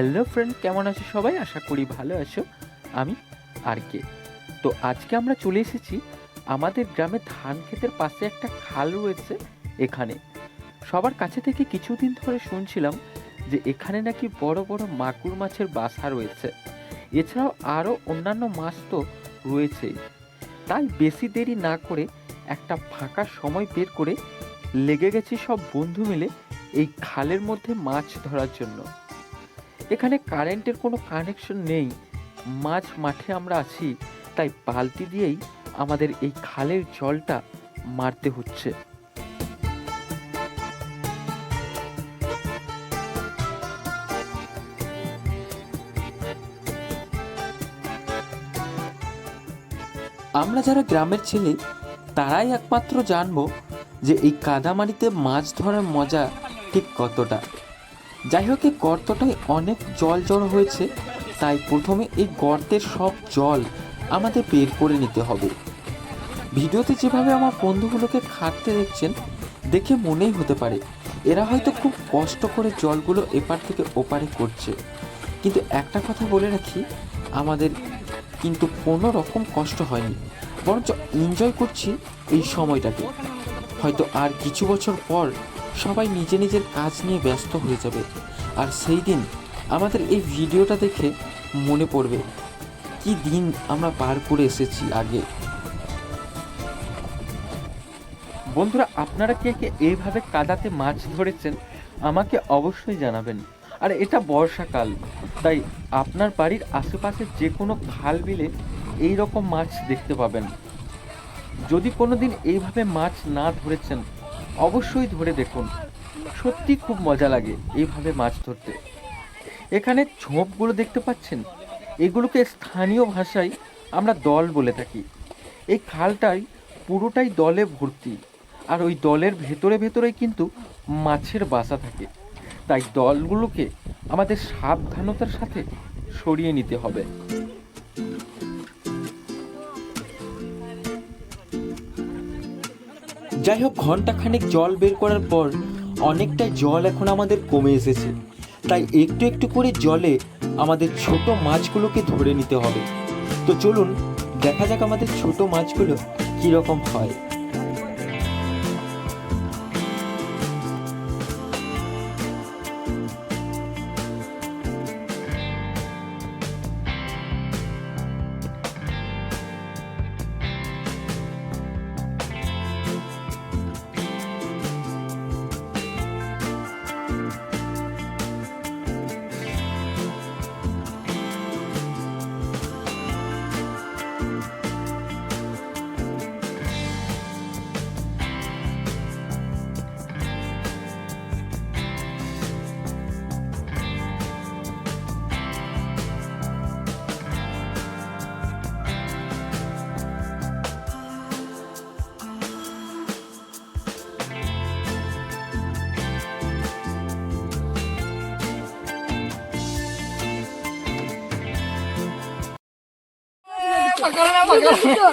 Hello friend কেমন আছো সবাই? আশা করি ভালো আছো। আমি আর কে তো আজকে আমরা চলে এসেছি আমাদের গ্রামে ধান ক্ষেতের পাশে একটা খাল রয়েছে এখানে। সবার কাছে থেকে কিছুদিন ধরে শুনছিলাম যে এখানে নাকি বড় বড় মাগুর মাছের বাসা রয়েছে। এছাড়াও আরও অন্যান্য মাছ তো রয়েছেই। তাই বেশি দেরি না করে একটা ফাঁকা সময় বের করে লেগে গেছি সব বন্ধু মিলে এই খালের মধ্যে মাছ ধরার জন্য। এখানে কারেন্টের কোনো কানেকশন নেই। মাঝ মাঠে আমরা আছি, তাই বালতি দিয়েই আমাদের এই খালের জলটা মারতে হচ্ছে। আমরা যারা গ্রামের ছেলে, তারাই একমাত্র জানব যে এই কাদামারিতে মাছ ধরার মজা ঠিক কতটা। যাই হোক এই গর্তটায় অনেক জল জড়ো হয়েছে, তাই প্রথমে এই গর্তের সব জল আমাদের বের করে নিতে হবে। ভিডিওতে যেভাবে আমার বন্ধুগুলোকে খাটতে দেখছেন, দেখে মনেই হতে পারে, এরা হয়তো খুব কষ্ট করে জলগুলো এপার থেকে ওপারে করছে। কিন্তু একটা কথা বলে রাখি, আমাদের কিন্তু কোনো রকম কষ্ট হয়নি, বরঞ্চ এনজয় করছি এই সময়টাকে। হয়তো আর কিছু বছর পর সবাই নিজে নিজের কাজ নিয়ে ব্যস্ত হয়ে যাবে। আর সেই দিন আমাদের এই ভিডিওটা দেখে মনে পড়বে, কি দিন আমরা পার করে এসেছি আগে। বন্ধুরা, আপনারা কে কে এইভাবে কাদাতে মাছ ধরেছেন আমাকে অবশ্যই জানাবেন। আর এটা বর্ষাকাল, তাই আপনার বাড়ির আশেপাশে যে কোনো খাল বিলে এই রকম মাছ দেখতে পাবেন। যদি কোনো দিন এইভাবে মাছ না ধরেছেন অবশ্যই ধরে দেখুন। সত্যি খুব মজা লাগে এইভাবে মাছ ধরতে। এখানে ঝোপগুলো দেখতে পাচ্ছেন? এগুলোকে স্থানীয় ভাষায় আমরা দল বলে থাকি। এই খালটাই পুরোটাই দলে ভর্তি। আর ওই দলের ভেতরে ভেতরেই কিন্তু মাছের বাসা থাকে। তাই দলগুলোকে আমাদের সাবধানতার সাথে সরিয়ে নিতে হবে। যাই হোক ঘন্টাখানেক জল বের করার পর অনেকটা জল এখন আমাদের কমে এসেছে। তাই একটু একটু করে জলে আমাদের ছোট মাছগুলোকে ধরে নিতে হবে। তো চলুন, দেখা যাক আমাদের ছোট মাছগুলো কীরকম হয়। પકડો પકડો.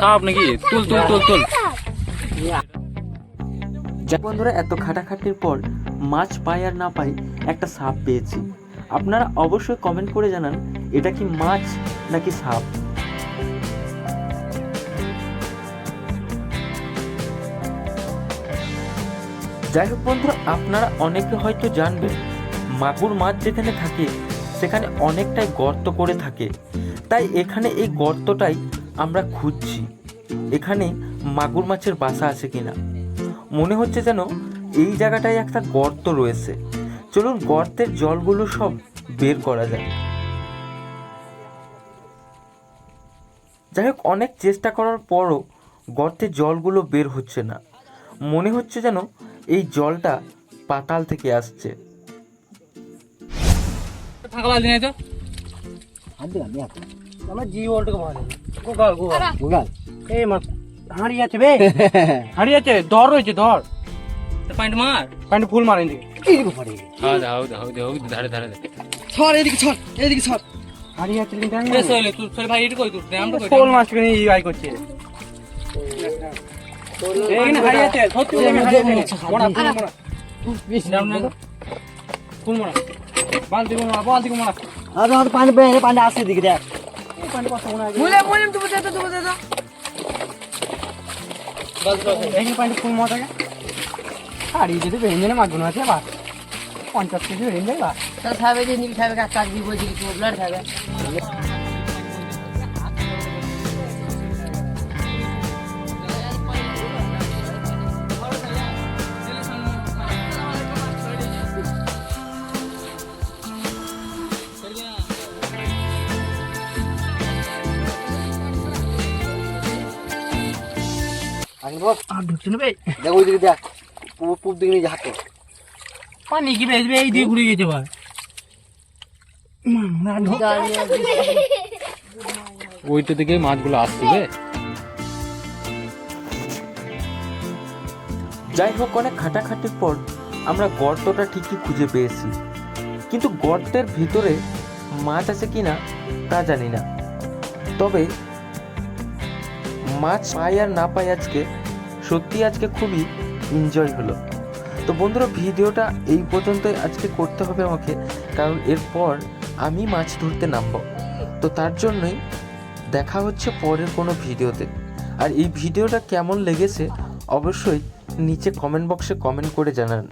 সাপ নাকি? তুল তুল তুল তুল। বন্ধুরা, এত খাটাখাটির পর মাছ পাই আর না পাই একটা সাপ পেয়েছি। আপনারা অবশ্যই কমেন্ট করে জানান, এটা কি মাছ নাকি সাপ? যাই হোক বন্ধুরা, আপনারা অনেকে হয়তো জানবেন, মাগুর মাছ যেখানে থাকে, সেখানে অনেকটাই গর্ত করে থাকে। তাই এখানে এই গর্তটাই আমরা খুঁজছি এখানে মাগুর মাছের বাসা আছে কিনা। মনে হচ্ছে যেন এই জায়গাটায় একটা গর্ত রয়েছে। চলুন গর্তের জলগুলো সব বের করা যায় যাই হোক অনেক চেষ্টা করার পরও গর্তের জলগুলো বের হচ্ছে না। মনে হচ্ছে যেন এই জলটা পাতাল থেকে আসছে। তো। আমার জিও ওল্ডকে ভালো গোগাল গোগাল গোগাল এই মাথা হাঁড়ি আছে বে হাঁড়ি আছে ধর রয়েছে দর পয়েন্ট মার পয়েন্ট ফুল মার এদিকে কি পড়ে হ্যাঁ দাও দাও দাও ধারে ধারে ছর এদিকে ছর এদিকে ছর হাঁড়ি আছে লিঙ্গান এ সইলে তুই ভাই এটা কই তুই আমরা কই ফুল মাছ কিনে ই আই করছে পানি বেরে পানি আসে দিকে দেখ मुले मुले तू बस बस जति बा। बा। नि ब्लड ঢুকছে না বে। দেখ ওই দিকে দেখ। পূব পূব দিকে নিয়ে হাতে পানি কি বেসবে এই দিয়ে ঘুরে গেছে ভাই ওইটা থেকে মাছগুলো আসছে বে। যাই হোক অনেক খাটাখাটির পর আমরা গর্তটা ঠিকই খুঁজে পেয়েছি। কিন্তু গর্তের ভিতরে মাছ আছে কি না তা জানি না। তবে মাছ পাই আর না পাই আজকে সত্যি আজকে খুবই এনজয় হলো। তো বন্ধুরা, ভিডিওটা এই পর্যন্তই আজকে করতে হবে আমাকে, কারণ এরপর আমি মাছ ধরতে নামব। তো তার জন্যই দেখা হচ্ছে পরের কোনো ভিডিওতে। আর এই ভিডিওটা কেমন লেগেছে, অবশ্যই নিচে কমেন্ট বক্সে কমেন্ট করে জানান।